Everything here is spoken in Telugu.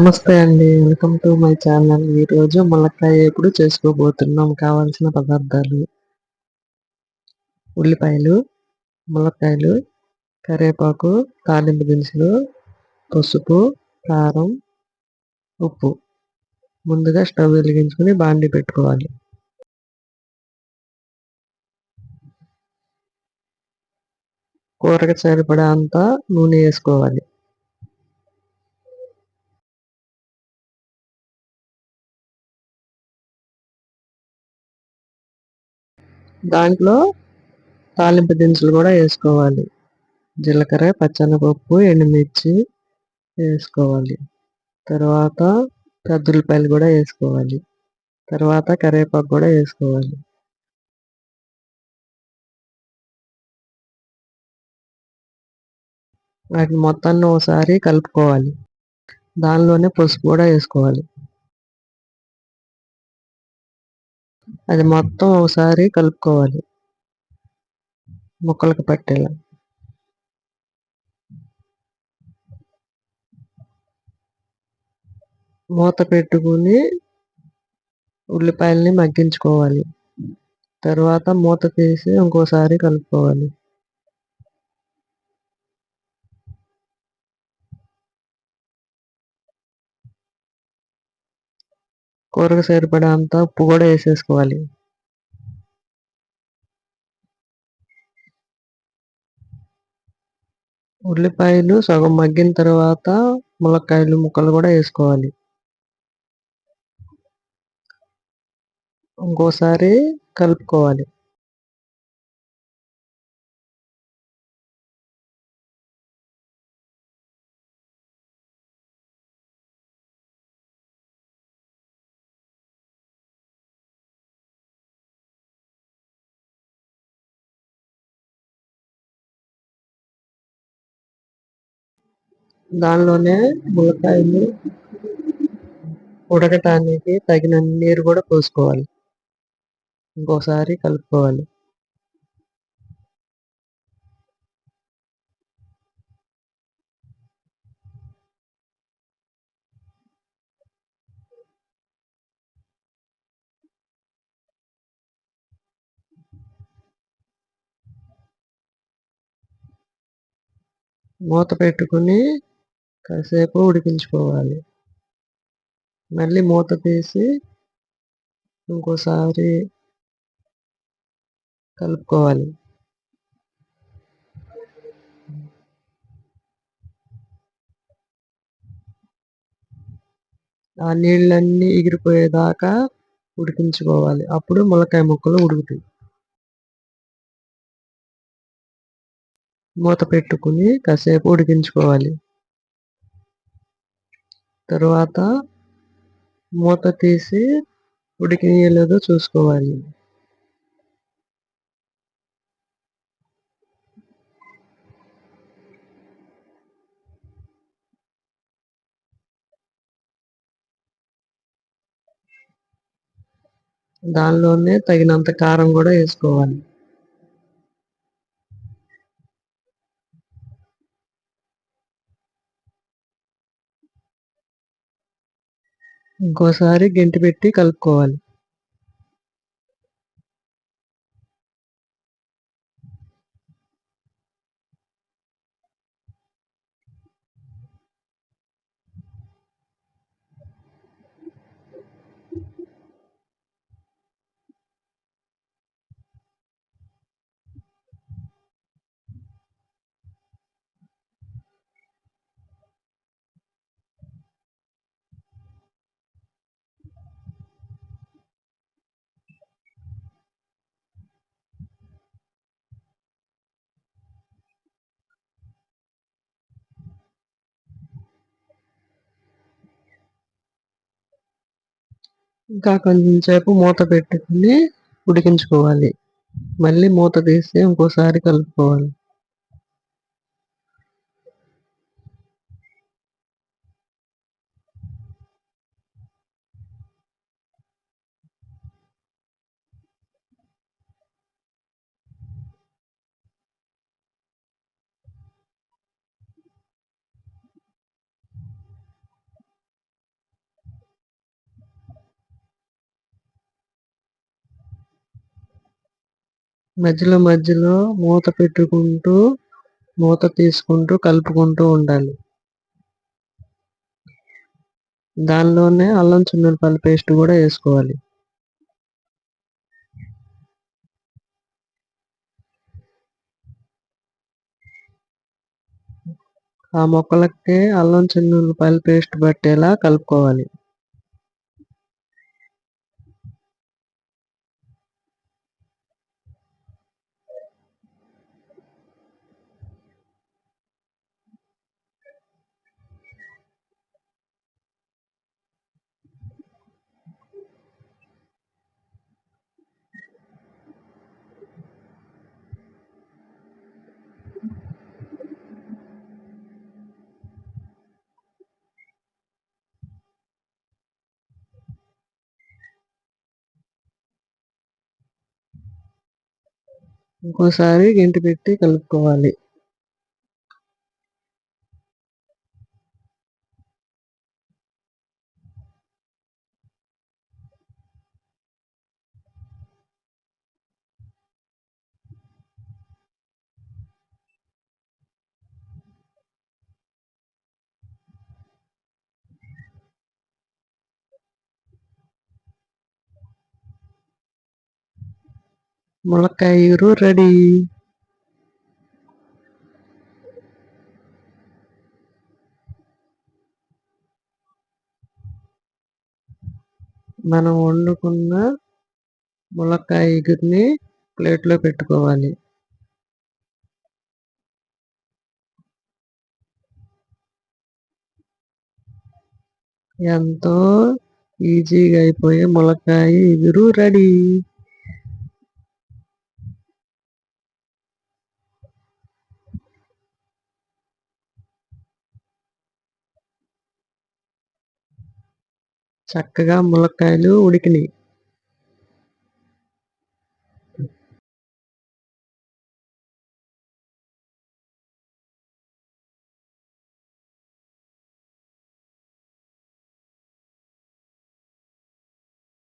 నమస్తే అండి. Welcome to my channel. ఈరోజు ములక్కాయ ఎప్పుడు చేసుకోబోతున్నాం. కావాల్సిన పదార్థాలు. ఉల్లిపాయలు ములక్కాయలు కరివేపాకు తాలింపు దినుసులు పసుపు కారం ఉప్పు. ముందుగా స్టవ్ వెలిగించుకుని బాండి పెట్టుకోవాలి. కూరకి సరిపడా అంతా నూనె వేసుకోవాలి. దాంట్లో తాలింపు దినుసులు కూడా వేసుకోవాలి. జీలకర్ర పచ్చనపప్పు ఎండుమిర్చి వేసుకోవాలి. తర్వాత పెద్దలపాయలు కూడా వేసుకోవాలి. తర్వాత కరివేపాకు కూడా వేసుకోవాలి. వాటిని మొత్తాన్ని ఒకసారి కలుపుకోవాలి. దానిలోనే పసుపు కూడా వేసుకోవాలి. అది మొత్తం ఒకసారి కలుపుకోవాలి. ముక్కలకు పట్టేలా. మూత పెట్టుకుని ఉల్లిపాయల్ని మగ్గించుకోవాలి. తర్వాత మూత తీసి ఇంకోసారి కలుపుకోవాలి. కూరకు సరిపడా అంత ఉప్పు కూడా వేసేసుకోవాలి. ఉల్లిపాయలు సగం మగ్గిన తర్వాత ములక్కాయలు ముక్కలు కూడా వేసుకోవాలి. ఇంకోసారి కలుపుకోవాలి. దానిలోనే ములక్కాయలు ఉడకటానికి తగిన నీరు కూడా పోసుకోవాలి. ఇంకోసారి కలుపుకోవాలి. మూత పెట్టుకుని కాసేపు ఉడికించుకోవాలి. మళ్ళీ మూత తీసి ఇంకోసారి కలుపుకోవాలి. ఆ నీళ్ళన్నీ ఎగిరిపోయేదాకా ఉడికించుకోవాలి. అప్పుడు ములకాయ ముక్కలు ఉడుకుతాయి. మూత పెట్టుకుని కాసేపు ఉడికించుకోవాలి. తర్వాత మూత తీసి ఉడికినీయలేదో చూసుకోవాలి. దానిలోనే తగినంత కారం కూడా వేసుకోవాలి. ఇంకోసారి గెంటి పెట్టి కలుపుకోవాలి. ఇంకా కొంచెం సేపు మూత పెట్టుకుని ఉడికించుకోవాలి. మళ్ళీ మూత తీసి ఇంకోసారి కలుపుకోవాలి. మధ్యలో మధ్యలో మూత పెట్టుకుంటూ మూత తీసుకుంటూ కలుపుకుంటూ ఉండాలి. దానిలోనే అల్లం చిన్నులపల్లి పేస్ట్ కూడా వేసుకోవాలి. ఆ మొక్కలకి అల్లం చిన్నులపల్లి పేస్ట్ పట్టేలా కలుపుకోవాలి. ఇంకోసారి గెంటి పెట్టి కలుపుకోవాలి. ములక్కాయూరు రెడీ. మనం వండుకున్న ములక్కాయ ఎగురిని ప్లేట్లో పెట్టుకోవాలి. ఎంతో ఈజీగా అయిపోయే ములక్కాయ ఇగురు రెడీ. చక్కగా ములక్కాయలు ఉడికినాయి.